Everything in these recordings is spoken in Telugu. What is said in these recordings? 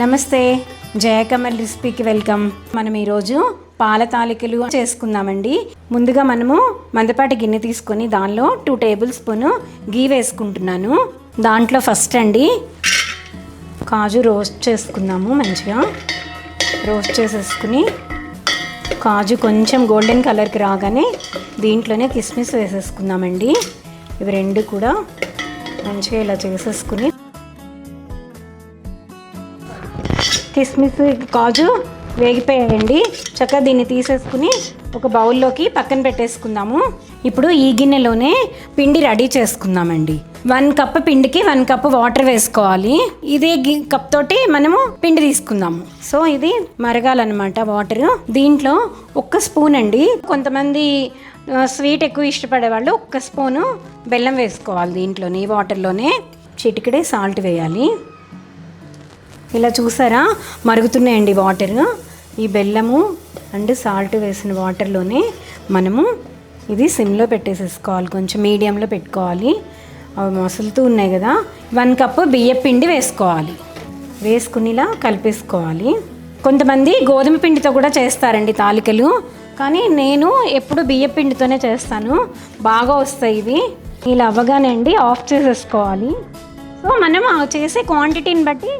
నమస్తే జయకమల్ రెసిపీకి వెల్కమ్. మనం ఈరోజు పాల తాలికలు చేసుకుందామండి. ముందుగా మనము మందపాటి గిన్నె తీసుకొని దానిలో టూ టేబుల్ స్పూన్ గీ వేసుకుంటున్నాను. దాంట్లో ఫస్ట్ అండి కాజు రోస్ట్ చేసుకుందాము మంచిగా. రోస్ట్ చేసేసుకుని కాజు కొంచెం గోల్డెన్ కలర్కి రాగానే దీంట్లోనే కిస్మిస్ వేసేసుకుందామండి. ఇవి రెండు కూడా మంచిగా ఇలా చేసేసుకుని కిస్మిస్ కాజు వేగిపోయాయండి. చక్కగా దీన్ని తీసేసుకుని ఒక బౌల్లోకి పక్కన పెట్టేసుకుందాము. ఇప్పుడు ఈ గిన్నెలోనే పిండి రెడీ చేసుకుందామండి. వన్ కప్ పిండికి వన్ కప్ వాటర్ వేసుకోవాలి. ఇదే కప్ తోటి మనము పిండి తీసుకుందాము. సో ఇది మరగాలన్నమాట వాటర్. దీంట్లో ఒక్క స్పూన్ అండి. కొంతమంది స్వీట్ ఎక్కువ ఇష్టపడే వాళ్ళు ఒక్క స్పూను బెల్లం వేసుకోవాలి దీంట్లోనే ఈ వాటర్లోనే. చిటికడే సాల్ట్ వేయాలి. ఇలా చూసారా? మరుగుతున్నాయండి వాటర్ ఈ బెల్లము అండ్ సాల్ట్ వేసిన వాటర్లోనే మనము ఇది సిమ్లో పెట్టేసేసుకోవాలి. కొంచెం మీడియంలో పెట్టుకోవాలి. అవి మసులుతూ ఉన్నాయి కదా. వన్ కప్ బియ్యం పిండి వేసుకోవాలి. వేసుకుని ఇలా కలిపేసుకోవాలి. కొంతమంది గోధుమ పిండితో కూడా చేస్తారండి తాలికలు. కానీ నేను ఎప్పుడు బియ్యం పిండితోనే చేస్తాను. బాగా వస్తాయి ఇవి. ఇలా అవ్వగానే అండి ఆఫ్ చేసేసుకోవాలి. సో మనం చేసే క్వాంటిటీని బట్టి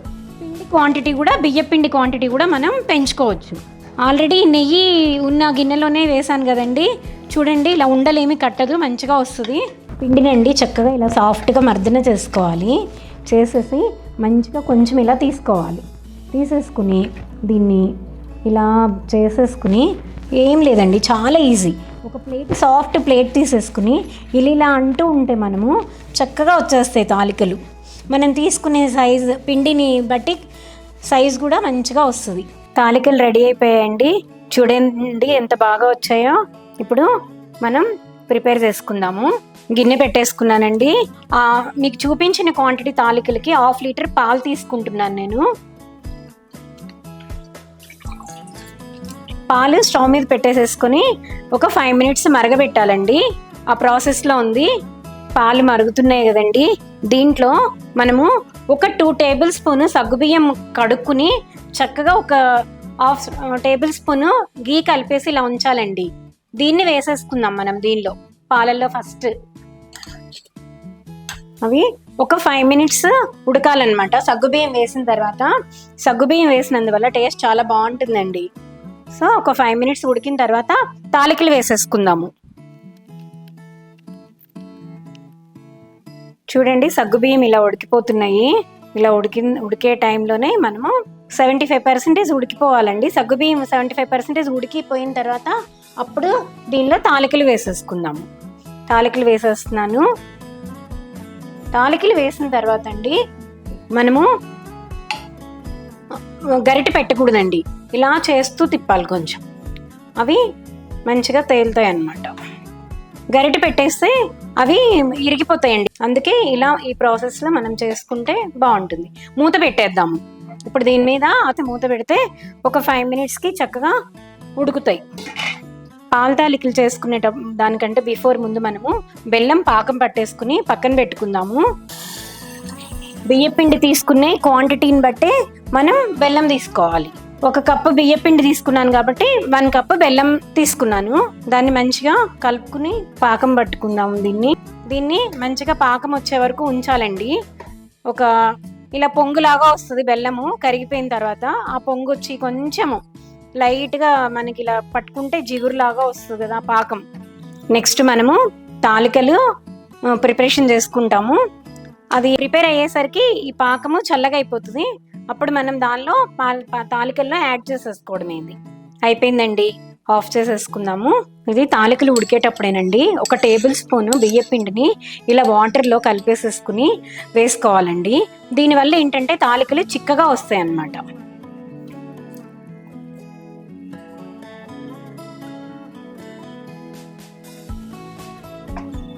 క్వాంటిటీ కూడా బియ్యపిండి క్వాంటిటీ కూడా మనం పెంచుకోవచ్చు. ఆల్రెడీ నెయ్యి ఉన్న గిన్నెలోనే వేసాను కదండి. చూడండి ఇలా ఉండలేమి కట్టదు మంచిగా వస్తుంది. పిండినండి చక్కగా ఇలా సాఫ్ట్గా మర్దన చేసుకోవాలి. చేసేసి మంచిగా కొంచెం ఇలా తీసుకోవాలి. తీసేసుకుని దీన్ని ఇలా చేసేసుకుని ఏం లేదండి చాలా ఈజీ ఒక ప్లేట్ సాఫ్ట్ ప్లేట్ తీసేసుకుని ఇలా ఇలా అంటూ ఉంటే మనము చక్కగా వచ్చేస్తాయి తాలికలు. మనం తీసుకునే సైజ్ పిండిని బట్టి సైజ్ కూడా మంచిగా వస్తుంది. తాలికలు రెడీ అయిపోయాయండి. చూడండి ఎంత బాగా వచ్చాయో. ఇప్పుడు మనం ప్రిపేర్ చేసుకుందాము. గిన్నె పెట్టేసుకున్నానండి. మీకు చూపించిన క్వాంటిటీ తాలికలకి హాఫ్ లీటర్ పాలు తీసుకుంటున్నాను నేను. పాలు స్టవ్ మీద పెట్టేసేసుకొని ఒక ఫైవ్ మినిట్స్ మరగబెట్టాలండి. ఆ ప్రాసెస్లో ఉంది. పాలు మరుగుతున్నాయి కదండి. దీంట్లో మనము ఒక టూ టేబుల్ స్పూన్ సగ్గుబియ్యం కడుక్కుని చక్కగా ఒక హాఫ్ టేబుల్ స్పూన్ గీ కలిపేసి ఇలా ఉంచాలండి. దీన్ని వేసేసుకుందాం మనం దీనిలో పాలల్లో ఫస్ట్ అవి ఒక ఫైవ్ మినిట్స్ ఉడకాలన్నమాట. సగ్గుబియ్యం వేసిన తర్వాత సగ్గుబియ్యం వేసినందువల్ల టేస్ట్ చాలా బాగుంటుందండి. సో ఒక ఫైవ్ మినిట్స్ ఉడికిన తర్వాత తాలికలు వేసేసుకుందాము. చూడండి సగ్గుబియ్యం ఇలా ఉడికిపోతున్నాయి. ఇలా ఉడికి ఉడికే టైంలోనే మనము సెవెంటీ ఫైవ్ పర్సెంటేజ్ ఉడికిపోవాలండి. సగ్గుబియ్యం సెవెంటీ ఫైవ్ పర్సెంటేజ్ ఉడికిపోయిన తర్వాత అప్పుడు దీనిలో తాలికలు వేసేసుకుందాము. తాలికలు వేసేస్తున్నాను. తాలికలు వేసిన తర్వాత అండి మనము గరిటె పెట్టకూడదండి. ఇలా చేస్తూ తిప్పాలి కొంచెం. అవి మంచిగా తేలుతాయి అన్నమాట గరిటె పెట్టేస్తే అవి ఇరిగిపోతాయండి. అందుకే ఇలా ఈ ప్రాసెస్లో మనం చేసుకుంటే బాగుంటుంది. మూత పెట్టేద్దాము. ఇప్పుడు దీని మీద అతి మూత పెడితే ఒక ఫైవ్ మినిట్స్కి చక్కగా ఉడుకుతాయి. పాల తాలికలు చేసుకునేట దానికంటే బిఫోర్ ముందు మనము బెల్లం పాకం పట్టేసుకుని పక్కన పెట్టుకుందాము. బియ్యపిండి తీసుకునే క్వాంటిటీని బట్టే మనం బెల్లం తీసుకోవాలి. ఒక కప్పు బియ్యపిండి తీసుకున్నాను కాబట్టి వన్ కప్పు బెల్లం తీసుకున్నాను. దాన్ని మంచిగా కలుపుకుని పాకం పట్టుకుందాము దీన్ని. దీన్ని మంచిగా పాకం వచ్చే వరకు ఉంచాలండి. ఒక ఇలా పొంగులాగా వస్తుంది బెల్లము కరిగిపోయిన తర్వాత ఆ పొంగు వచ్చి కొంచెము లైట్గా మనకి ఇలా పట్టుకుంటే జిగురులాగా వస్తుంది కదా పాకం. నెక్స్ట్ మనము తాలికలు ప్రిపరేషన్ చేసుకుంటాము. అది ప్రిపేర్ అయ్యేసరికి ఈ పాకము చల్లగా అయిపోతుంది. అప్పుడు మనం దానిలో పాల తాలికల్లో యాడ్ చేసేసుకోవడం అయిపోయిందండి. ఆఫ్ చేసేసుకుందాము. ఇది తాలికలు ఉడికేటప్పుడేనండి. ఒక టేబుల్ స్పూన్ బియ్య పిండిని ఇలా వాటర్లో కలిపేసేసుకుని వేసుకోవాలండి. దీనివల్ల ఏంటంటే తాలికలు చిక్కగా వస్తాయి అన్నమాట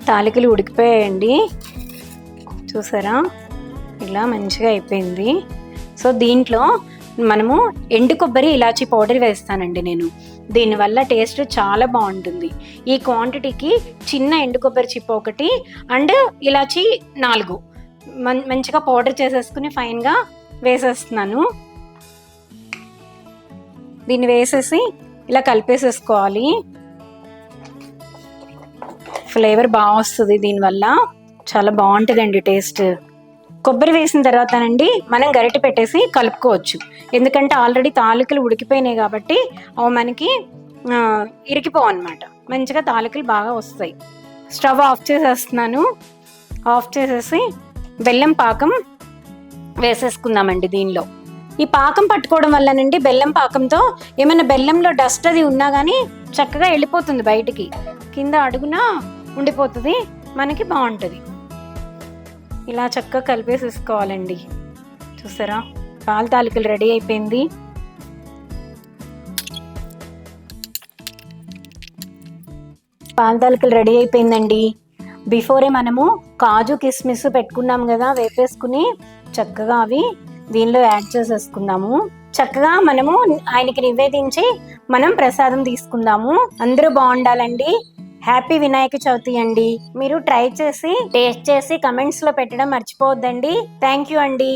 తాలికలు ఉడికిపోయాయండి. చూసారా? ఇలా మంచిగా అయిపోయింది. సో దీంట్లో మనము ఎండు కొబ్బరి ఇలాచీ పౌడర్ వేస్తానండి నేను. దీనివల్ల టేస్ట్ చాలా బాగుంటుంది. ఈ క్వాంటిటీకి చిన్న ఎండు కొబ్బరి చిప్ప ఒకటి అండ్ ఇలాచీ నాలుగు. మం- మంచిగా పౌడర్ చేసేసుకుని ఫైన్గా వేసేస్తున్నాను. దీన్ని వేసేసి ఇలా కలిపేసేసుకోవాలి. ఫ్లేవర్ బాగా వస్తుంది దీనివల్ల. చాలా బాగుంటుందండి టేస్ట్. కొబ్బరి వేసిన తర్వాతనండి మనం గరిటె పెట్టేసి కలుపుకోవచ్చు. ఎందుకంటే ఆల్రెడీ తాలికలు ఉడికిపోయినాయి కాబట్టి అవి మనకి ఇరికిపోవు అనమాట మంచిగా తాలికలు బాగా వస్తాయి. స్టవ్ ఆఫ్ చేసేస్తున్నాను. ఆఫ్ చేసేసి బెల్లం పాకం వేసేసుకుందామండి దీనిలో. ఈ పాకం పట్టుకోవడం వల్లనండి బెల్లం పాకంతో ఏమైనా బెల్లంలో డస్ట్ అది ఉన్నా కానీ చక్కగా వెళ్ళిపోతుంది బయటికి. కింద అడుగున ఉండిపోతుంది. మనకి బాగుంటుంది. ఇలా చక్కగా కలిపేసేసుకోవాలండి. చూసారా? పాల తాలికలు రెడీ అయిపోయింది. పాల తాలికలు రెడీ అయిపోయిందండి. బిఫోరే మనము కాజు కిస్మిస్ పెట్టుకున్నాం కదా వేపేసుకుని చక్కగా అవి దీనిలో యాడ్ చేసేసుకుందాము. చక్కగా మనము ఆయనకి నివేదించి మనం ప్రసాదం తీసుకుందాము. అందరూ బాగుండాలండి. హ్యాపీ వినాయక చవితి అండి. మీరు ట్రై చేసి టేస్ట్ చేసి కమెంట్స్లో పెట్టడం మర్చిపోవద్దండి. థ్యాంక్ యూ అండి.